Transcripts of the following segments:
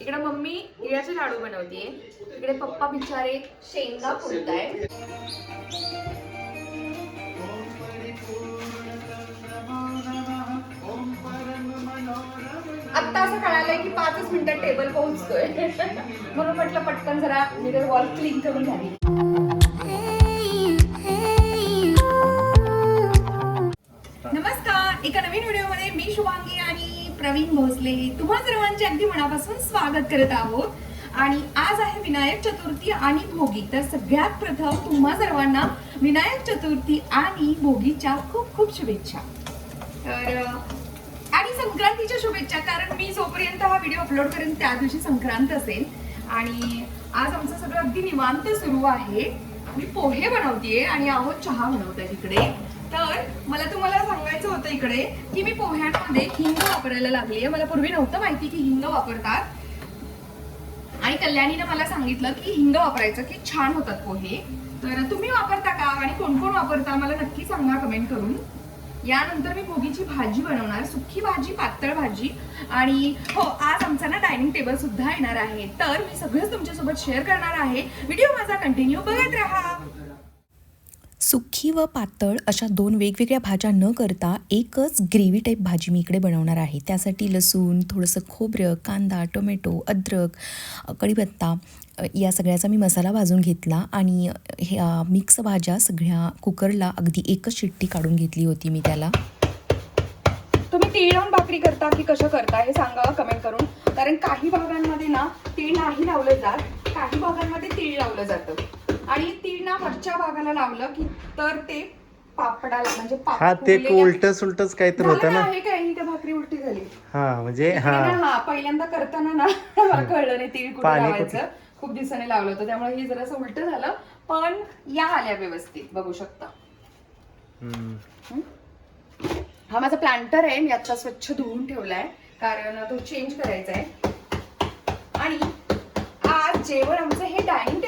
इकडे मम्मी तिळाचे लाडू बनवतीये. इकडे पप्पा बिचारे शेंगा फोडताय आत्ता असं कळालंय की पाचच मिनिटात टेबल पोहोचतोय. म्हणून म्हटलं पटकन जरा मिरर वॉल क्लीन करून झाली नमस्कार. एका नवीन व्हिडिओमध्ये मी शुभांगी. प्रवीण भोसले तुम्हा सर्वांचे अगदी मनापासून स्वागत करत आहोत. आणि आज आहे विनायक चतुर्थी आणि भोगी. तर सगळ्यात प्रथम तुम्हा सर्वांना विनायक चतुर्थी आणि भोगीच्या खूप खूप शुभेच्छा. तर आणि संक्रांतीच्या शुभेच्छा कारण मी जोपर्यंत हा व्हिडिओ अपलोड करेन त्या दिवशी संक्रांत असेल. आणि आज आमचं सगळं अगदी निवांत सुरू आहे. मी पोहे बनवतेय आणि आहोत चहा बनवते तिकडे. तर मला तुम्हाला सांगायचं होतं इकडे की मी पोह्यांमध्ये हिंग वापरायला लागली आहे. मला पूर्वी नव्हतं माहिती की हिंग वापरतात. आणि कल्याणीनं मला सांगितलं की हिंग वापरायचं की छान होतात पोहे. तर तुम्ही वापरता का आणि कोण कोण वापरता मला नक्की सांगा कमेंट करून. यानंतर मी भोगीची भाजी बनवणार सुखी भाजी पातळ भाजी. आणि हो आज आमचा ना डायनिंग टेबल सुद्धा येणार आहे. तर मी सगळंच तुमच्यासोबत शेअर करणार आहे. व्हिडिओ माझा कंटिन्यू बघत राहा. सुक्की व पातळ अशा दोन वेगवेगळ्या भाज्या न करता एकच ग्रेव्ही टाईप भाजी मी इकडे बनवणार आहे. त्यासाठी लसूण थोडंसं खोबरं कांदा टोमॅटो अद्रक कढीपत्ता या सगळ्याचा मी मसाला भाजून घेतला आणि ह्या मिक्स भाज्या सगळ्या कुकरला अगदी एकच शिट्टी काढून घेतली होती मी त्याला. तुम्ही तीळ लावून भाकरी करता की कसं करता हे सांगा कमेंट करून. कारण काही भागांमध्ये ना तीळ नाही लावलं जात काही भागांमध्ये तीळ लावलं जातं. आणि तीळ ना वरच्या भागाला लावलं की तर ते पापडाला म्हणजे पाप- हा ते फुगलेल्या- उलट सुलटच काहीतरी झालं होतं ना आहे काय ही त्या भाकरी उलटी झाली. हा म्हणजे हा. हा हा पहिल्यांदा करताना ना मला कळलं नाही तीळ कुठे पाणी लावायचं? खूप दिवसाने लावलं होतं त्यामुळे हे जरासं उलट झालं पण या आल्या व्यवस्थित बघू शकता. हम्म. हा माझा प्लांटर आहे मी आता स्वच्छ धुवून ठेवलाय कारण तो चेंज करायचा आहे. आणि आज जेवण आमचं हे डायनिंग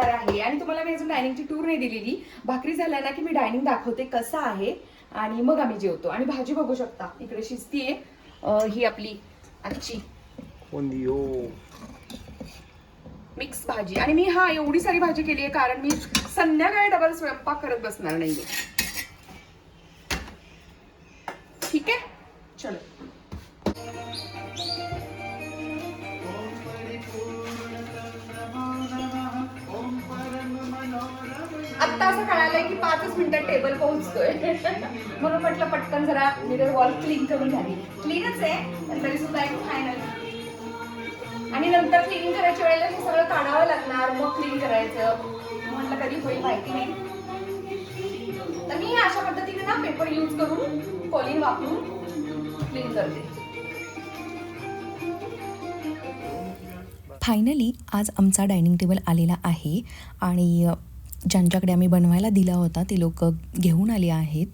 होणार आहे. आणि तुम्हाला मी अजून डायनिंगची टूर नाही दिलेली. भाकरी झाल्या ना की मी डायनिंग दाखवते कसं आहे आणि मग आम्ही जेवतो. आणि भाजी बघू शकता. इकडे शिजतीये. ही आपली आजची उंदियो. मिक्स भाजी. आणि मी हा एवढी सारी भाजी केली आहे कारण मी संध्याकाळी डबल स्वयंपाक करत बसणार नाहीये. पाचच मिनिटात टेबल पोहोचतोय. म्हणून म्हटलं पटकन जरा मिरर वॉल क्लीन करून झाली क्लीनच आहे पण तरी सुद्धा एक फायनल आणि नंतर क्लीन करायच्या वेळेला हे सगळं काढावं लागणार मग क्लीन करायचं. म्हटलं कधी होईल माहिती नाही. तर मी अशा पद्धतीने ना पेपर यूज करून कॉलिन वापरून क्लीन करते. फायनली आज आमचा डायनिंग टेबल आलेला आहे. आणि ज्यांच्याकडे आम्ही बनवायला दिला होता ते लोक घेऊन आले आहेत.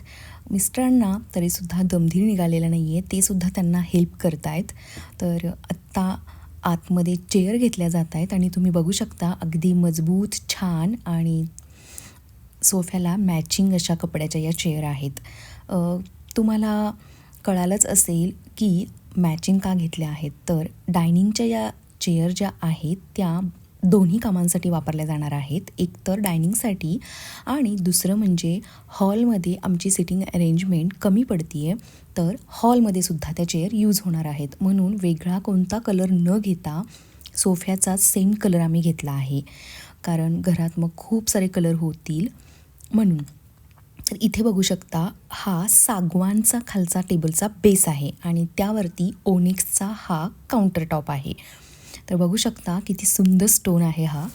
मिस्टरांना तरीसुद्धा दमधीर निघालेला नाही आहे ते सुद्धा त्यांना हेल्प करतायत. तर आत्ता आतमध्ये चेअर घेतल्या जात आहेत आणि तुम्ही बघू शकता अगदी मजबूत छान आणि सोफ्याला मॅचिंग अशा कपड्याच्या या चेअर आहेत. तुम्हाला कळालंच असेल की मॅचिंग का घेतल्या आहेत. तर डायनिंगच्या या चेअर ज्या आहेत त्या दोन्ही कामांसाठी वापरल्या जाणार आहेत. एक तर डायनिंगसाठी आणि दुसरं म्हणजे हॉलमध्ये आमची सिटिंग अरेंजमेंट कमी पडती आहे तर हॉलमध्ये सुद्धा त्या चेअर यूज होणार आहेत. म्हणून वेगळा कोणता कलर न घेता सोफ्याचा सेम कलर आम्ही घेतला आहे. कारण घरात मग खूप सारे कलर होतील. म्हणून तर इथे बघू शकता हा सागवानचा खालचा टेबलचा बेस आहे आणि त्यावरती ओनिक्सचा हा काउंटर टॉप आहे. तर बघू शकता किती सुंदर स्टोन आहे हा.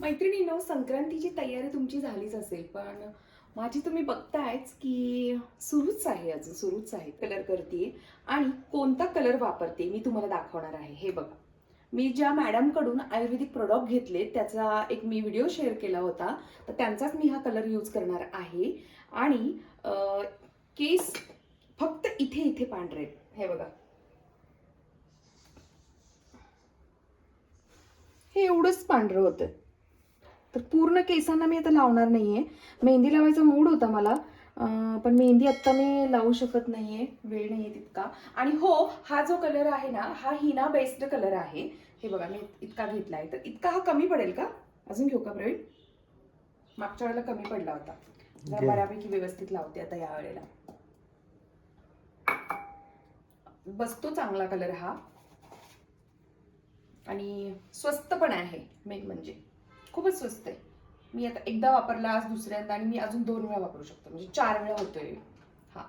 मैत्रिणींनो संक्रांतीची तयारी तुमची झालीच असेल पण माझी तुम्ही बघतायच की सुरूच आहे अजून सुरूच आहे. कलर करते आणि कोणता कलर वापरते मी तुम्हाला दाखवणार आहे. हे बघा. मी ज्या मॅडमकडून आयुर्वेदिक प्रोडक्ट घेतले त्याचा एक मी व्हिडिओ शेअर केला होता. तर त्यांचाच मी हा कलर यूज करणार आहे. आणि केस फक्त इथे इथे पांढरे. हे बघा. हे एवढंच पांढरं होतं. तर पूर्ण केसांना मी आता लावणार नाहीये. मेहंदी लावायचा मूड होता मला. पण मेहंदी आत्ता मी लावू शकत नाहीये. वेळ नाहीये तितका. आणि हो हा जो कलर आहे ना हा हिना बेस्ड कलर आहे. हे बघा मी इतका घेतला आहे तर इतका हा कमी पडेल का? अजून घेऊ का प्रवीण? मागच्या वेळेला कमी पडला होता. जरा. बऱ्यापैकी व्यवस्थित लावते आता या वेळेला. बसतो चांगला कलर हा. आणि स्वस्त पण आहे मेन म्हणजे. खूपच स्वस्त आहे. मी आता एकदा वापरला आज दुसऱ्यांदा आणि मी अजून दोन वेळा वापरू शकतो. म्हणजे चार वेळा होतोय. हा.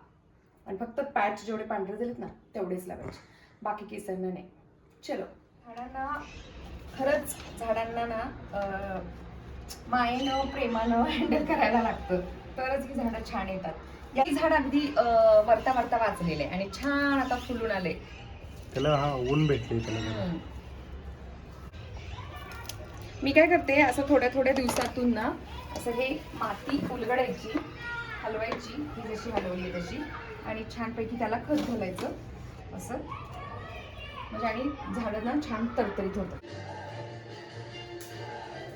आणि फक्त पॅच जेवढे पांढरे झालेत ना तेवढेच लावायचे. बाकी केसांना नाही. चलो. झाडांना खरंच झाडांना ना अं, मायेनं प्रेमानं हँडल करायला लागतं. तरच ही झाडं छान येतात. या झाड अगदी वरता वरता वाचलेले आहे. आणि छान आता फुलून आले त्याला हा ऊन भेटते त्याला. जरा. मी काय करते असं थोड्या थोड्या दिवसातून ना असं हे माती उलगडायची हलवायची ही जशी हलवली तशी आणि छानपैकी त्याला खत घालायचं असं. म्हणजे आणि झाडं ना छान तरतरीत होतं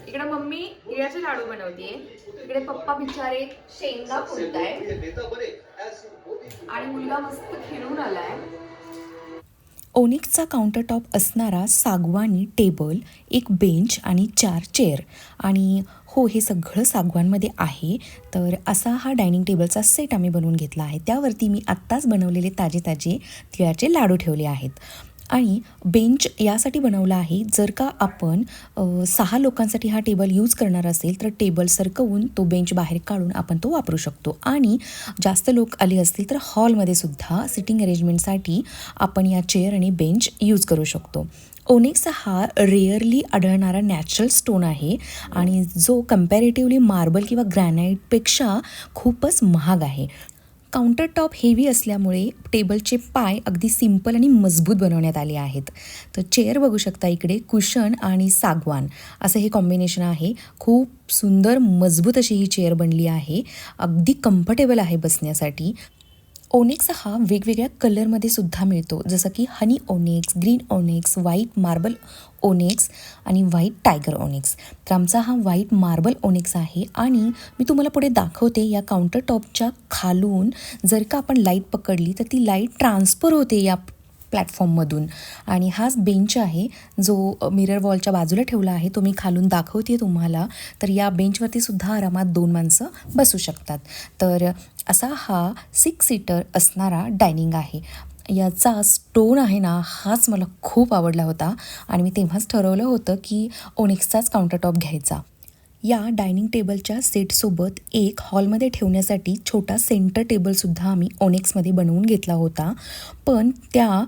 इकडे मम्मी तिळाचे लाडू बनवतीये. इकडे पप्पा बिचारे शेंगा फुलताय आणि मुलगा मस्त खेळून आलाय. ओनिक्सचा काउंटरटॉप असणारा सागवानी टेबल एक बेंच आणि चार चेअर आणि हो हे सगळं सागवानमध्ये आहे. तर असा हा डायनिंग टेबलचा सेट आम्ही बनवून घेतला आहे. त्यावरती मी आत्ताच बनवलेले ताजे ताजे तिळाचे लाडू ठेवले आहेत. आणि बेंच यासाठी बनवला आहे. जर का आपण सहा लोकांसाठी हा टेबल यूज करणार असेल तर टेबल सरकवून तो बेंच बाहेर काढून आपण तो वापरू शकतो. आणि जास्त लोक आले असतील तर हॉलमध्ये सुद्धा सिटिंग अरेंजमेंटसाठी आपण या चेअर आणि बेंच यूज करू शकतो. ओनेक्स हा रेअरली आढळणारा नॅचरल स्टोन आहे आणि जो कम्पॅरेटिव्हली मार्बल किंवा ग्रॅनाईटपेक्षा खूपच महाग आहे. काउंटरटॉप हेवी असल्यामुळे टेबलचे पाय अगदी सिंपल आणि मजबूत बनवण्यात आले आहेत. तर चेअर बघू शकता इकडे कुशन आणि सागवान. असं हे कॉम्बिनेशन आहे. खूप सुंदर मजबूत अशी ही चेअर बनली आहे. अगदी कम्फर्टेबल आहे बसण्यासाठी. ओनेक्स हा वेगवेगळ्या कलरमध्ये सुद्धा मिळतो. जसं की honey onyx green onyx white marble onyx आणि व्हाईट टायगर ओनेक्स तर आमचा हा व्हाईट मार्बल ओनेक्स आहे आणि मी तुम्हाला पुढे दाखवते या काउंटर टॉपच्या खालून जर का आपण लाइट पकडली तर ती लाइट ट्रान्सफर होते या प्लॅटफॉर्ममधून आणि हाच बेंच आहे जो मिरर वॉलच्या बाजूला ठेवला आहे. तो मी खालून दाखवते तुम्हाला तर या बेंचवरती सुद्धा आरामात दोन माणसं बसू शकतात. तर असा हा सिक्स सीटर असणारा डायनिंग आहे. याचा स्टोन आहे ना हाच मला खूप आवडला होता. आणि मी तेव्हाच ठरवलं होतं की ओनिक्सचाच काउंटरटॉप घ्यायचा. या डायनिंग टेबलच्या सेटसोबत एक हॉलमध्ये ठेवण्यासाठी छोटा सेंटर टेबलसुद्धा आम्ही ओनेक्समध्ये बनवून घेतला होता. पण त्या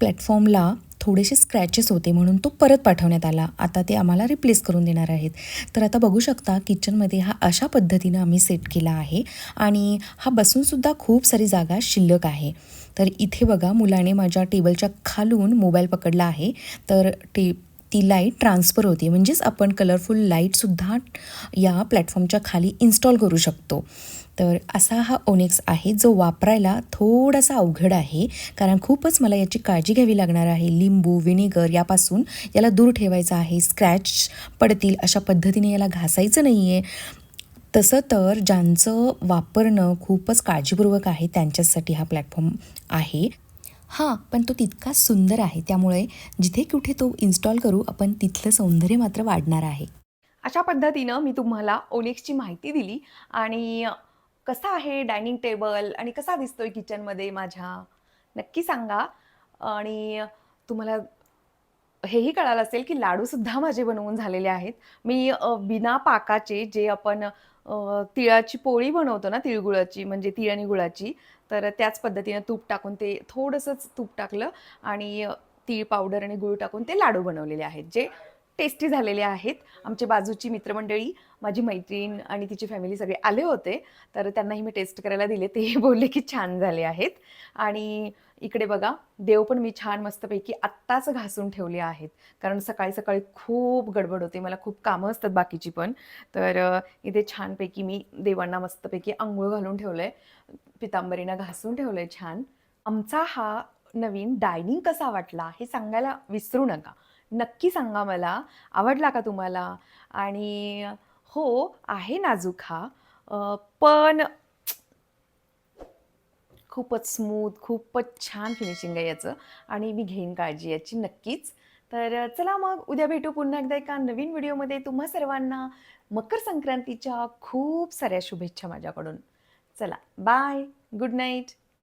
प्लॅटफॉर्मला थोडेसे स्क्रॅचेस होते म्हणून तो परत पाठवण्यात आला. आता ते आम्हाला रिप्लेस करून देणार आहेत. तर आता बघू शकता किचनमध्ये हा अशा पद्धतीनं आम्ही सेट केला आहे. आणि हा बसूनसुद्धा खूप सारी जागा शिल्लक आहे. तर इथे बघा मुलाने माझ्या टेबलच्या खालून मोबाईल पकडला आहे. तर टे ती लाइट ट्रान्सफर होते. म्हणजेच आपण कलरफुल लाईटसुद्धा या प्लॅटफॉर्मच्या खाली इन्स्टॉल करू शकतो. तर असा हा ओनेक्स आहे जो वापरायला थोडासा अवघड आहे. कारण खूपच मला याची काळजी घ्यावी लागणार आहे. लिंबू विनेगर यापासून याला दूर ठेवायचं आहे. स्क्रॅच पडतील अशा पद्धतीने याला घासायचं नाही आहे तसं तर ज्यांचं वापरणं खूपच काळजीपूर्वक आहे त्यांच्यासाठी हा प्लॅटफॉर्म आहे. हां पण तो तितका सुंदर आहे. त्यामुळे जिथे कुठे तो इन्स्टॉल करू आपण तिथलं सौंदर्य मात्र वाढणार आहे. अशा पद्धतीनं मी तुम्हाला ओनिक्सची माहिती दिली आणि कसा आहे डायनिंग टेबल आणि कसा दिसतोय किचनमध्ये माझ्या? नक्की सांगा. आणि तुम्हाला हेही कळालं असेल की लाडूसुद्धा माझे बनवून झालेले आहेत. मी बिना पाकाचे जे आपण तिळाची पोळी बनवतो ना तिळगुळाची म्हणजे तिळ आणि गुळाची तर त्याच पद्धतीनं तूप टाकून ते थोडंसंच तूप टाकलं आणि तीळ पावडर आणि गुळ टाकून ते लाडू बनवलेले आहेत जे टेस्टी झालेले आहेत. आमची बाजूची मित्रमंडळी माझी मैत्रीण आणि तिची फॅमिली सगळे आले होते तर त्यांनाही मी टेस्ट करायला दिले ते बोलले की छान झाले आहेत. आणि इकडे बघा देव पण मी छान मस्तपैकी आत्ताच घासून ठेवले आहेत. कारण सकाळी सकाळी खूप गडबड होते मला खूप कामं असतात बाकीची पण. तर इथे छानपैकी मी देवांना मस्तपैकी आंघोळ घालून ठेवलं आहे पितांबरीनं घासून ठेवलं आहे छान. आमचा हा नवीन डायनिंग कसा वाटला हे सांगायला विसरू नका. नक्की सांगा मला. आवडला का तुम्हाला? आणि हो आहे नाजूक हा. पण खूपच स्मूथ खूपच छान फिनिशिंग आहे याचं. आणि मी घेईन काळजी याची नक्कीच. तर चला मग उद्या भेटू पुन्हा एकदा एका नवीन व्हिडिओमध्ये तुम्हा सर्वांना मकर संक्रांतीच्या खूप साऱ्या शुभेच्छा माझ्याकडून. चला बाय गुड नाईट